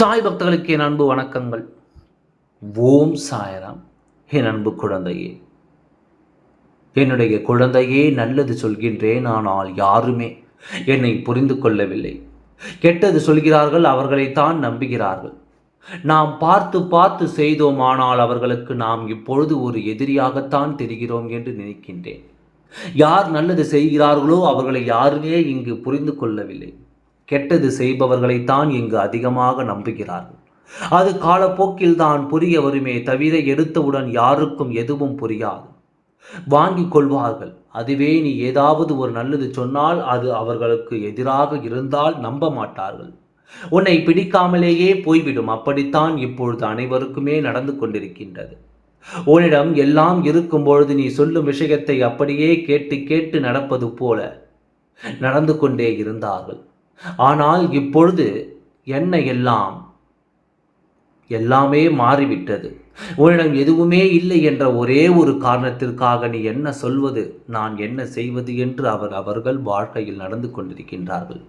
சாய் பக்தர்களுக்கு என் அன்பு வணக்கங்கள். ஓம் சாயராம். என் அன்பு குழந்தையே. என்னுடைய குழந்தையே நல்லது சொல்கின்றேன் ஆனால் யாருமே என்னை புரிந்து கொள்ளவில்லை. கெட்டது சொல்கிறார்கள் அவர்களைத்தான் நம்புகிறார்கள். நாம் பார்த்து பார்த்து செய்தோம் ஆனால் அவர்களுக்கு நாம் இப்பொழுது ஒரு எதிரியாகத்தான் தெரிகிறோம் என்று நினைக்கின்றேன். யார் நல்லது செய்கிறார்களோ அவர்களை யாருமே இங்கு புரிந்து கொள்ளவில்லை. கெட்டது செய்பவர்களைத்தான் இங்கு அதிகமாக நம்புகிறார்கள். அது காலப்போக்கில் தான் புரிய வருமே தவிர எடுத்தவுடன் யாருக்கும் எதுவும் புரியாது. வாங்கிக் கொள்வார்கள். அதுவே நீ ஏதாவது ஒரு நல்லது சொன்னால் அது அவர்களுக்கு எதிராக இருந்தால் நம்ப மாட்டார்கள். உன்னை பிடிக்காமலேயே போய்விடும். அப்படித்தான் இப்பொழுது அனைவருக்குமே நடந்து கொண்டிருக்கின்றது. உன்னிடம் எல்லாம் இருக்கும் பொழுது நீ சொல்லும் விஷயத்தை அப்படியே கேட்டு கேட்டு நடப்பது போல நடந்து கொண்டே இருந்தார்கள். ஆனால் இப்பொழுது என்ன எல்லாம் எல்லாமே மாறிவிட்டது. உன்னிடம் எதுவுமே இல்லை என்ற ஒரே ஒரு காரணத்திற்காக நீ என்ன சொல்வது நான் என்ன செய்வது என்று அவர் அவர்கள் வாழ்க்கையில் நடந்து கொண்டிருக்கின்றார்கள்.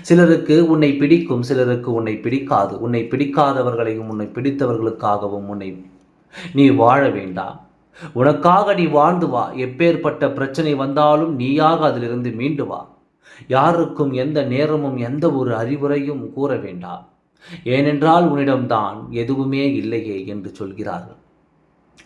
சிலருக்கு உன்னை பிடிக்கும் சிலருக்கு உன்னை பிடிக்காது. உன்னை பிடிக்காதவர்களையும் உன்னை பிடித்தவர்களுக்காகவும் உன்னை நீ வாழ வேண்டாம். உனக்காக நீ வாழ்ந்து வா. எப்பேற்பட்ட பிரச்சனை வந்தாலும் நீயாக அதிலிருந்து மீண்டு வா. யாருக்கும் எந்த நேரமும் எந்த ஒரு அறிவுரையும் கூற வேண்டாம் ஏனென்றால் உன்னிடம்தான் எதுவுமே இல்லையே என்று சொல்கிறார்கள்.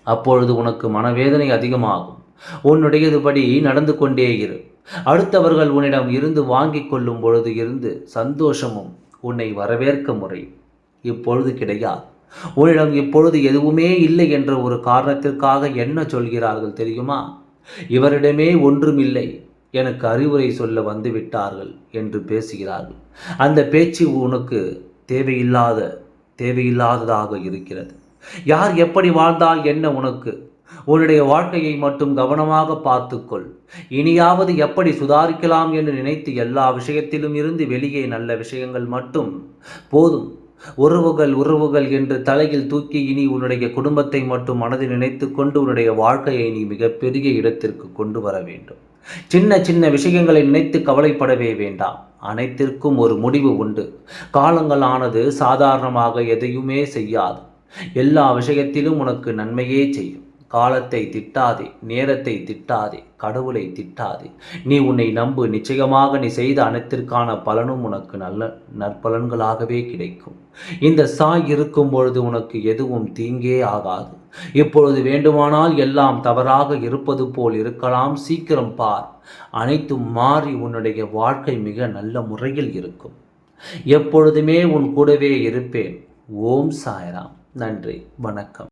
அப்பொழுது உனக்கு மனவேதனை அதிகமாகும். உன்னுடையதுபடி நடந்து கொண்டே இரு. அடுத்தவர்கள் உன்னிடம் இருந்து வாங்கிக் கொள்ளும் பொழுது இருந்து சந்தோஷமும் உன்னை வரவேற்க முறை இப்பொழுது கிடையாது. உன்னிடம் இப்பொழுது எதுவுமே இல்லை என்ற ஒரு காரணத்திற்காக என்ன சொல்கிறார்கள் தெரியுமா? இவரிடமே ஒன்றுமில்லை எனக்கு அறிவுரை சொல்ல வந்து விட்டார்கள் என்று பேசுகிறார்கள். அந்த பேச்சு உனக்கு தேவையில்லாத தேவையில்லாததாக இருக்கிறது. யார் எப்படி வாழ்ந்தால் என்ன உனக்கு? உன்னுடைய வாழ்க்கையை மட்டும் கவனமாக பார்த்துக்கொள். இனியாவது எப்படி சுதாரிக்கலாம் என்று நினைத்து எல்லா விஷயத்திலும் இருந்து வெளியே நல்ல விஷயங்கள் மட்டும் போதும். உறவுகள் உறவுகள் என்று தலையில் தூக்கி இனி உன்னுடைய குடும்பத்தை மட்டும் மனதில் நினைத்து கொண்டு உன்னுடைய வாழ்க்கையை நீ மிகப்பெரிய இடத்திற்கு கொண்டு வர வேண்டும். சின்ன சின்ன விஷயங்களை நினைத்து கவலைப்படவே வேண்டாம். அனைத்திற்கும் ஒரு முடிவு உண்டு. காலங்களானது சாதாரணமாக எதையுமே செய்யாது. எல்லா விஷயத்திலும் உனக்கு நன்மையே செய்யும். காலத்தை திட்டாதே நேரத்தை திட்டாதே கடவுளை திட்டாதே. நீ உன்னை நம்பு நிச்சயமாக நீ செய்த அனைத்திற்கான பலனும் உனக்கு நல்ல நற்பலன்களாகவே கிடைக்கும். இந்த சாய் இருக்கும் பொழுது உனக்கு எதுவும் தீங்கே ஆகாது. இப்பொழுது வேண்டுமானால் எல்லாம் தவறாக இருப்பது போல் இருக்கலாம் சீக்கிரம் பார். அனைத்தும் மாறி உன்னுடைய வாழ்க்கை மிக நல்ல முறையில் இருக்கும். எப்பொழுதுமே உன் கூடவே இருப்பேன். ஓம் சாய்ராம். நன்றி வணக்கம்.